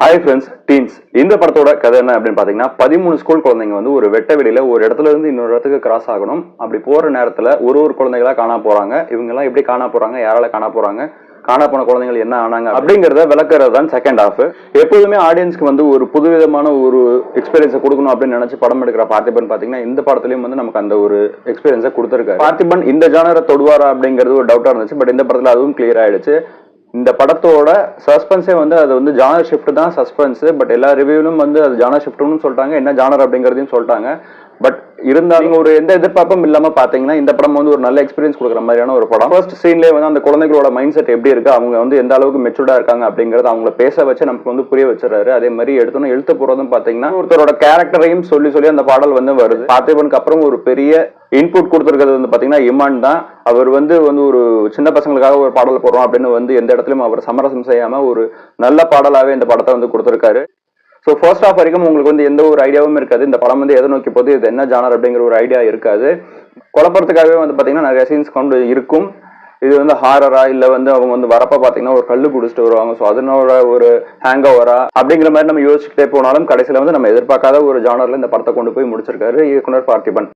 Hi friends teens இந்த படத்தோட கதை என்ன அப்படின்னு பார்த்தீங்கன்னா பதிமூணு ஸ்கூல் குழந்தைங்க வந்து ஒரு வெட்ட வெளியில ஒரு இடத்துல இருந்து இன்னொரு இடத்துக்கு கிராஸ் ஆகணும். அப்படி போற நேரத்துல ஒரு ஒரு குழந்தைகளா காணா போறாங்க. இவங்க எல்லாம் எப்படி காணா போறாங்க? யாரால காணா போறாங்க? காணா போன குழந்தைகள் என்ன ஆனாங்க அப்படிங்கறத விளக்குறது தான் செகண்ட் ஹாஃப் எப்போதுமே ஆடியன்ஸ்க்கு வந்து ஒரு புதுவிதமான ஒரு எக்ஸ்பீரியன்ஸை கொடுக்கணும் அப்படின்னு நினைச்சு படம் எடுக்கிற பார்த்திபன் பாத்தீங்கன்னா இந்த படத்துலயும் வந்து நமக்கு அந்த ஒரு எக்ஸ்பீரியன்ஸை கொடுத்துருக்காரு. பார்த்திபன் இந்த ஜானரை தொடுவாரா அப்படிங்கிறது ஒரு டவுட்டா இருந்துச்சு. பட் இந்த படத்துல அதுவும் கிளியர் ஆயிடுச்சு. இந்த படத்தோட சஸ்பென்ஸே வந்து அது வந்து ஜானர் ஷிஃப்ட் தான் சஸ்பென்ஸ் பட் எல்லா ரிவ்யூலும் வந்து அது ஜானர் ஷிஃப்ட்னு சொல்லிட்டாங்க. என்ன ஜானர் அப்படிங்கிறதையும் சொல்லிட்டாங்க. பட் இருந்தாலும் ஒரு எந்த எதிர்பார்ப்பும் இல்லாம பாத்தீங்கன்னா இந்த படம் வந்து ஒரு நல்ல எக்ஸ்பீரியன்ஸ் கொடுக்குற மாதிரியான ஒரு படம். ஃபர்ஸ்ட் சீன்லேயே வந்து அந்த குழந்தைகளோட மைண்ட் செட் எப்படி இருக்கு? அவங்க வந்து எந்த அளவுக்கு மெச்சூர்டா இருக்காங்க அப்படிங்கறத அவங்கள பேச வச்சு நமக்கு வந்து புரிய வச்சிடறாரு. அதே மாதிரி எடுத்தோன்னு எழுத்து போறதும் பாத்தீங்கன்னா ஒருத்தரோட கேரக்டரையும் சொல்லி சொல்லி அந்த பாடல் வந்து வருது. பார்த்திபனுக்கு அப்புறம் ஒரு பெரிய இன்புட் கொடுத்துருக்கிறது வந்து பாத்தீங்கன்னா இமான் தான். அவர் வந்து வந்து ஒரு சின்ன பசங்களுக்காக ஒரு பாடல் போடுறோம் அப்படின்னு வந்து எந்த இடத்துலயும் அவர் சமரசம் செய்யாம ஒரு நல்ல பாடலாவே இந்த படத்தை வந்து கொடுத்துருக்காரு. ஸோ ஃபர்ஸ்ட் ஆஃப் வரைக்கும் உங்களுக்கு வந்து எந்த ஒரு ஐடியாவும் இருக்காது. இந்த படம் வந்து எதை நோக்கி போது இது என்ன ஜானர் அப்படிங்கிற ஒரு ஐடியா இருக்காது. குழப்பறதுக்காகவே வந்து பார்த்தீங்கன்னா நிறைய சீன்ஸ் கொண்டு இருக்கும். இது வந்து ஹாரரா இல்லை வந்து அவங்க வந்து வரப்ப பார்த்தீங்கன்னா ஒரு கல் குடிச்சிட்டு வருவாங்க. ஸோ அதனோட ஒரு ஹேங் ஓவரா அப்படிங்கிற மாதிரி நம்ம யோசிச்சுட்டே போனாலும் கடைசியில் வந்து நம்ம எதிர்பார்க்காத ஒரு ஜானரில் இந்த படத்தை கொண்டு போய் முடிச்சிருக்காரு இயக்குனர் பார்த்திபன்.